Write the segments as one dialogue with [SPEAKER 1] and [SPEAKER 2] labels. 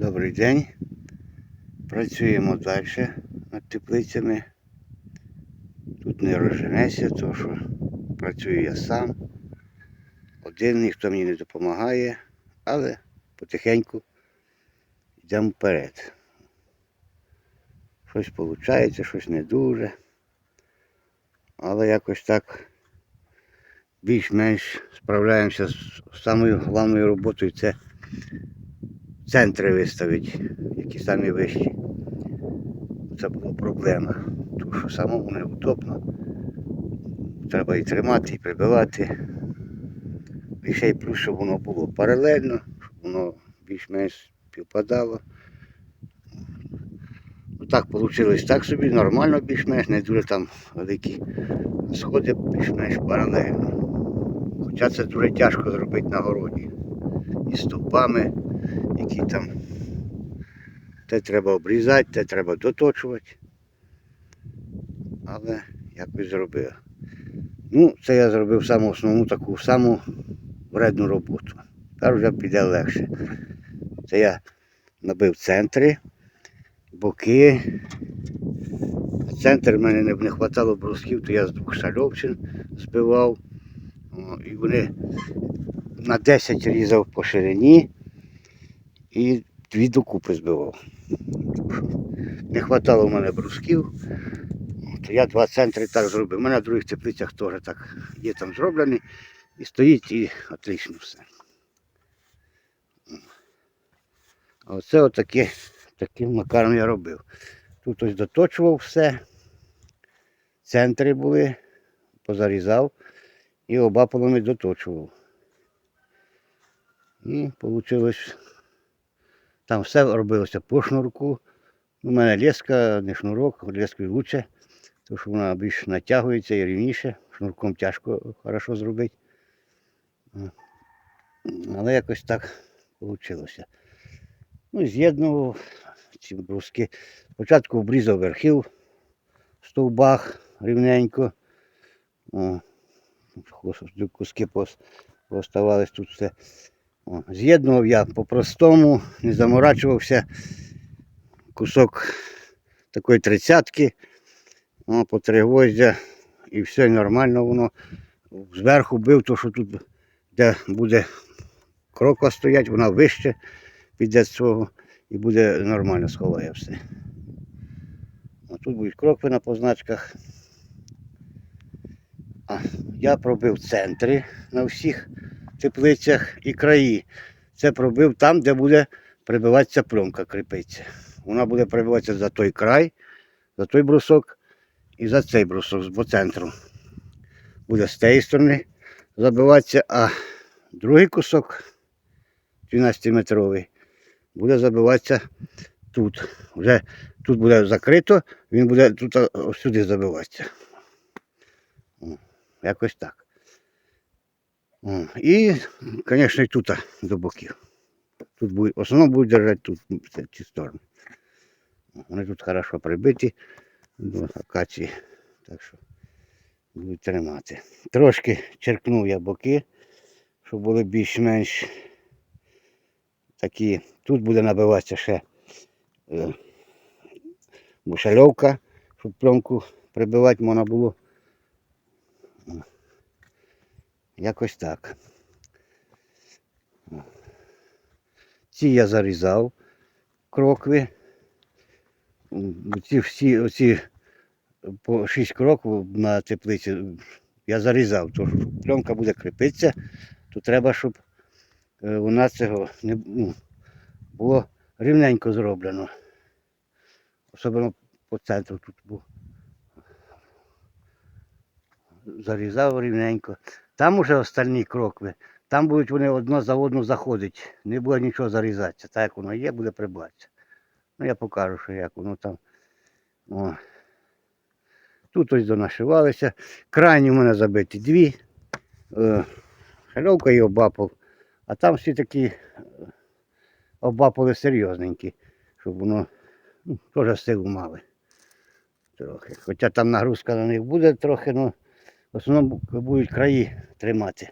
[SPEAKER 1] Добрий день. Працюємо далі над теплицями. Тут не розженеся, тому що працюю я сам. Один ніхто мені не допомагає, але потихеньку йдемо вперед. Щось виходить, щось не дуже. Але якось так більш-менш справляємося з самою головною роботою це центри виставити, які самі вищі. Це була проблема. Тому що самому неудобно. Треба і тримати, і прибивати. І ще й плюс, щоб воно було паралельно, щоб воно більш-менш співпадало. Ну, так вийшло так собі, нормально більш-менш, не дуже там великі сходи більш-менш паралельно. Хоча це дуже тяжко зробити на городі. І стовпами, які там те треба обрізати, те треба доточувати. Але якось зробив. Ну, це я зробив саму основну таку саму вредну роботу. Тепер вже піде легше. Це я набив центри, боки. Центр в мене не, хватало брусків, то я з двох шальовчин збивав. І вони на 10 різав по ширині і дві докупи збивав. Не хватало в мене брусків. То я два центри так зробив. У мене на других теплицях теж так є там зроблені. І стоїть і отлично все. А оце отаке, таким макаром я робив. Тут ось доточував все. Центри були, позарізав і обапалами доточував. І вийшло, там все робилося по шнурку. У мене леска, не шнурок, лескою лучше, тому що вона більш натягується і рівніше. Шнурком тяжко хорошо зробити. Але якось так вийшло. Ну, з'єднував ці бруски. Спочатку обрізав верхів в стовбах рівненько. Куски пос- пооставались тут все. З'єднував я по-простому, не заморачувався. Кусок такої тридцятки, о, по три гвоздя, і все нормально воно. Зверху бив, то що тут, де буде кроква стоять, вона вище піде з цього і буде нормально сховає все. А тут будуть крокви на позначках. А я пробив центри на всіх теплицях і краї. Це пробив там, де буде прибиватися пленка, кріпиться. Вона буде прибиватися за той край, за той брусок і за цей брусок по центру. Буде з тієї сторони забиватися, а другий кусок 12-метровий буде забиватися тут. Вже тут буде закрито, він буде тут сюди забиватися. Якось так. І, звісно, і тут до боків. Тут будуть, в основному будуть держати тут ці сторони. Вони тут хорошо прибиті до акації. Так що будуть тримати. Трошки черкнув я боки, щоб були більш-менш такі. Тут буде набиватися ще е, бушальовка, щоб пленку прибивати можна було. О. Якось так. Ці я зарізав крокви. Ці всі оці по 6 кроків на теплиці я зарізав, що пленка буде кріпитися, то треба, щоб е, вона цього не ну, було рівненько зроблено. Особливо по центру тут був. Зарізав рівненько. Там уже остальні крокви. Там будуть вони одно за одну заходити. Не буде нічого зарізатися. Так як воно є, буде прибратися. Ну я покажу, що як воно там. О. Тут ось донашивалися. Крайні в мене забиті дві. Е, Шальовка і обапал. А там всі такі е, обапали серйозненькі, щоб воно ну, теж силу мали. Трохи. Хоча там нагрузка на них буде трохи, але в основному будуть краї тримати.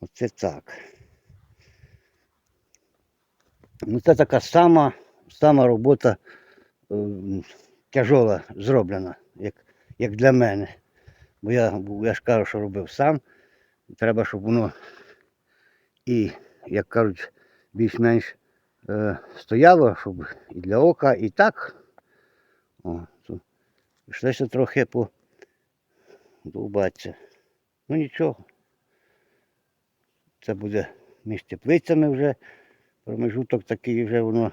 [SPEAKER 1] Оце так. Ну, це така сама, сама робота ем, тяжола зроблена, як, як для мене. Бо я, я ж кажу, що робив сам. Треба, щоб воно і, як кажуть, більш-менш е, стояло, щоб і для ока, і так. О, то Прийшлося трохи по довбатися. Ну нічого. Це буде між теплицями вже. Промежуток такий вже воно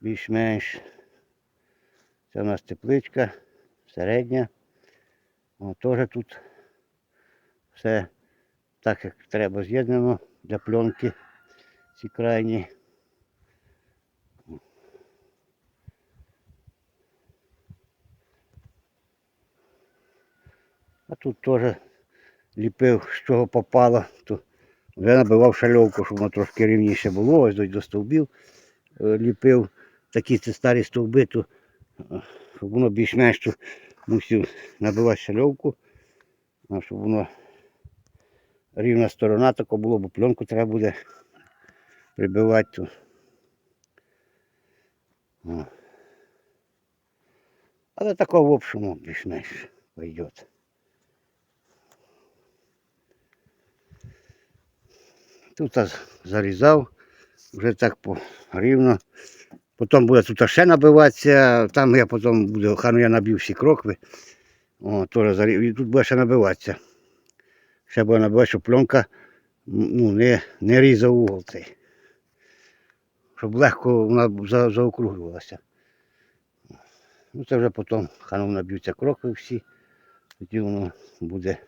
[SPEAKER 1] більш-менш. Це у нас тепличка середня. О, теж тут все так, як треба з'єднано для пленки ці крайні. А тут теж ліпив, з чого попало. То вже набивав шальовку, щоб воно трошки рівніше було. Ось до- стовбів е, ліпив такі це старі стовби, то, е, щоб воно більш-менш мусив набивати шальовку, щоб воно рівна сторона така було, бо пленку треба буде прибивати. То. Але такого в общому більш-менш пойдет. Тут зарізав, вже так рівно. Потім буде тут ще набиватися, там я потім буду, хай ну я набив всі крокви. О, теж зарів. І тут буде ще набиватися. Ще буде набивати, щоб пленка ну, не, не різав угол цей. Щоб легко вона за, заокруглювалася. Ну це вже потім, ну наб'ються крокви всі, тоді воно буде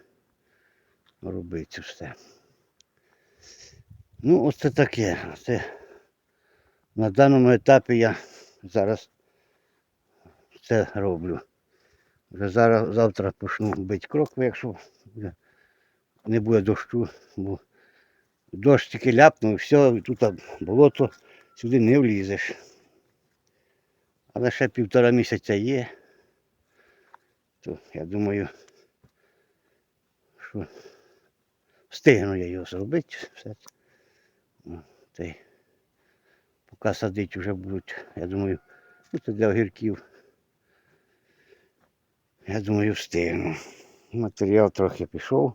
[SPEAKER 1] робити все. Ну, ось це таке. Це на даному етапі я зараз це роблю. Вже зараз, завтра почну бити крокви, якщо не буде дощу, бо дощ тільки ляпнув, все, тут болото, сюди не влізеш. Але ще півтора місяця є. То я думаю, що встигну я його зробити. Все це. О, поки садити вже будуть, я думаю, ну це для огірків. Я думаю, встигну. Матеріал трохи пішов.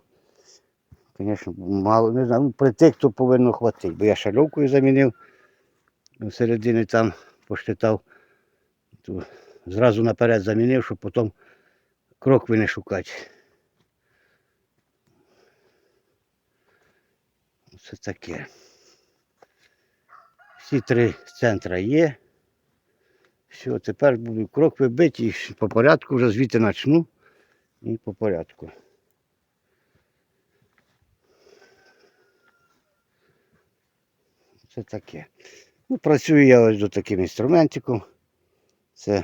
[SPEAKER 1] Звісно, мало, не знаю, ну, притик то повинно хватити, бо я шальовкою замінив. Середини там поштитав, то зразу наперед замінив, щоб потім крокви не шукати. Це таке. Всі три центра є. Все, тепер буду крок вибити і по порядку вже звідти почну. І по порядку. Це таке. Ну, працюю я ось до таким інструментиком. Це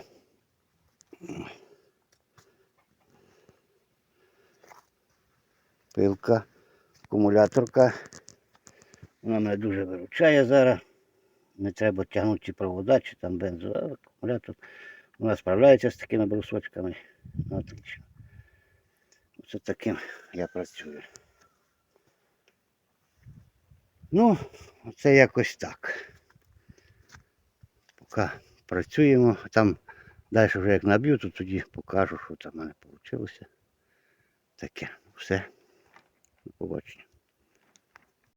[SPEAKER 1] пилка, акумуляторка. Вона мене дуже виручає зараз. Не треба тягнути провода чи там бензо, акумулятор. Вона справляється з такими брусочками. Ну, Отлично. Це таким я працюю. Ну, це якось так. Поки працюємо, там далі вже як наб'ю, то тоді покажу, що там в мене вийшло. Таке. Все. До побачення.